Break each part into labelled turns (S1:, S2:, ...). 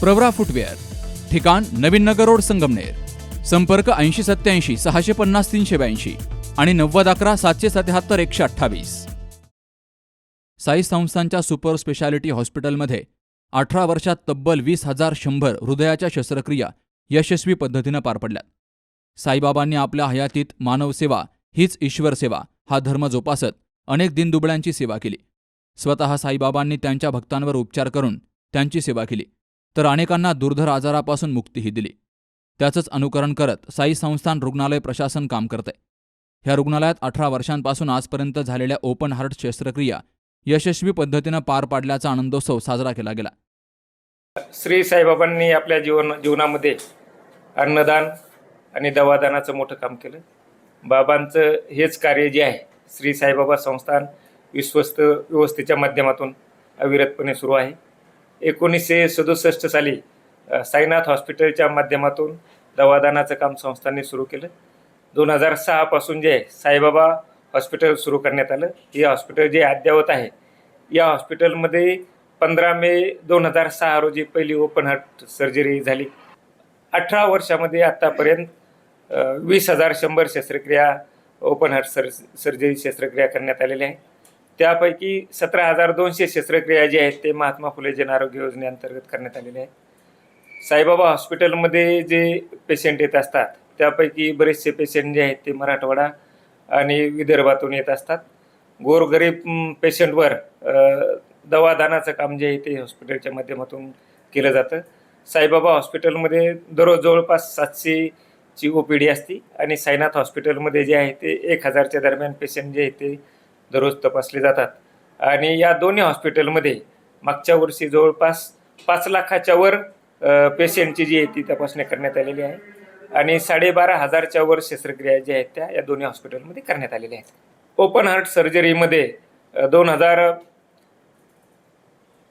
S1: Pravara footwear ठिकाण नवीन नगर road Sangamner संपर्क ऐंशी सत्याऐंशी सहाशे पन्नास तीनशे ब्याऐंशी आणि नव्वद अकरा सातशे सत्याहत्तर एकशे अठ्ठावीस. साई संस्थांच्या सुपर स्पेशालिटी हॉस्पिटलमध्ये अठरा वर्षात तब्बल वीस हजार शंभर हृदयाच्या शस्त्रक्रिया यशस्वी पद्धतीनं पार पडल्यात. साईबाबांनी आपल्या हयातीत मानवसेवा हीच ईश्वर सेवा हा धर्म जोपासत अनेक दिनदुबळ्यांची सेवा केली. स्वतः साईबाबांनी त्यांच्या भक्तांवर उपचार करून त्यांची सेवा केली. तर अनेकांना दुर्धर आजारापासून मुक्तीही दिली. त्याचंच अनुकरण करत साई संस्थान रुग्णालय प्रशासन काम करते ह्या रुग्णालयात अठरा वर्षांपासून आजपर्यंत झालेल्या ओपन हार्ट शस्त्रक्रिया यशस्वी पद्धतीनं पार पाडल्याचा आनंदोत्सव साजरा केला गेला.
S2: श्री साईबाबांनी आपल्या जीवन जीवनामध्ये अन्नदान आणि दवादानाचं मोठं काम केलं. बाबांचं हेच कार्य जे आहे श्री साईबाबा संस्थान विश्वस्त व्यवस्थेच्या माध्यमातून अविरतपणे सुरू आहे. एकोणीसशे सदुसष्ट साली साईनाथ हॉस्पिटलच्या माध्यमातून दवादानाचं काम संस्थांनी सुरू केलं. दोन हजार सहापासून जे आहे साईबाबा हॉस्पिटल सुरू करण्यात आलं हे हॉस्पिटल जे अद्ययावत आहे या हॉस्पिटलमध्ये पंधरा मे दोन हजार सहा रोजी पहिली ओपन हार्ट सर्जरी झाली. अठरा वर्षामध्ये आत्तापर्यंत वीस हजार शंभर शस्त्रक्रिया ओपन हार्ट सर सर्जरी शस्त्रक्रिया करण्यात आलेल्या आहे त्यापैकी सतरा हजार दोनशे शस्त्रक्रिया जे आहेत ते महात्मा फुले जन आरोग्य योजनेअंतर्गत करण्यात आलेले आहे साईबाबा हॉस्पिटलमध्ये जे पेशंट येत असतात त्यापैकी बरेचसे पेशंट जे आहेत ते मराठवाडा आणि विदर्भातून येत असतात. गोरगरीब पेशंटवर दवादानाचं काम जे आहे ते हॉस्पिटलच्या माध्यमातून केलं जातं. साईबाबा हॉस्पिटलमध्ये दररोज जवळपास सातशेची ओ पी डी असते आणि साईनाथ हॉस्पिटलमध्ये जे आहे ते एक हजारच्या दरम्यान पेशंट जे आहे ते दररोज तपासले जातात. आणि या दोन्ही हॉस्पिटलमध्ये मागच्या वर्षी जवळपास पाच लाखाच्या वर पेशंटची जी आहे ती तपासणी करण्यात आलेली आहे. आणि साडेबारा हजारच्या वर शस्त्रक्रिया ज्या आहेत त्या या दोन्ही हॉस्पिटलमध्ये करण्यात आलेल्या आहेत. ओपन हार्ट सर्जरीमध्ये दोन हजार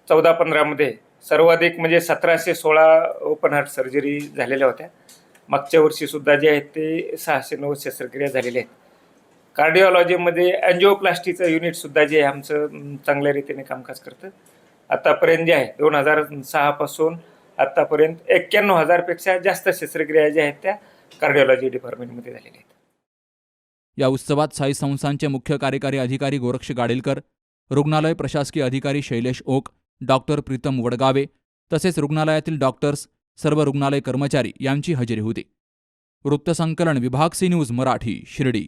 S2: चौदा पंधरामध्ये सर्वाधिक म्हणजे सतराशे सोळा ओपन हार्ट सर्जरी झालेल्या होत्या. मागच्या वर्षीसुद्धा जे आहेत ते सहाशे नऊ शस्त्रक्रिया झालेल्या आहेत. कार्डिओलॉजीमध्ये अँजिओप्लास्टीचं युनिटसुद्धा जे आहे आमचं चांगल्या रीतीने कामकाज करतं. आत्तापर्यंत जे आहे दोन हजार सहापासून आत्तापर्यंत एक्क्याण्णव हजारपेक्षा जास्त शस्त्रक्रिया ज्या आहेत त्या कार्डिओलॉजी डिपार्टमेंटमध्ये झालेल्या आहेत.
S1: या उत्सवात साई संस्थांचे मुख्य कार्यकारी अधिकारी गोरक्ष गाडेलकर रुग्णालय प्रशासकीय अधिकारी शैलेश ओक डॉक्टर प्रीतम वडगावे तसेच रुग्णालयातील डॉक्टर्स सर्व रुग्णालय कर्मचारी यांची हजेरी होती. वृत्तसंकलन विभाग सी न्यूज मराठी शिर्डी.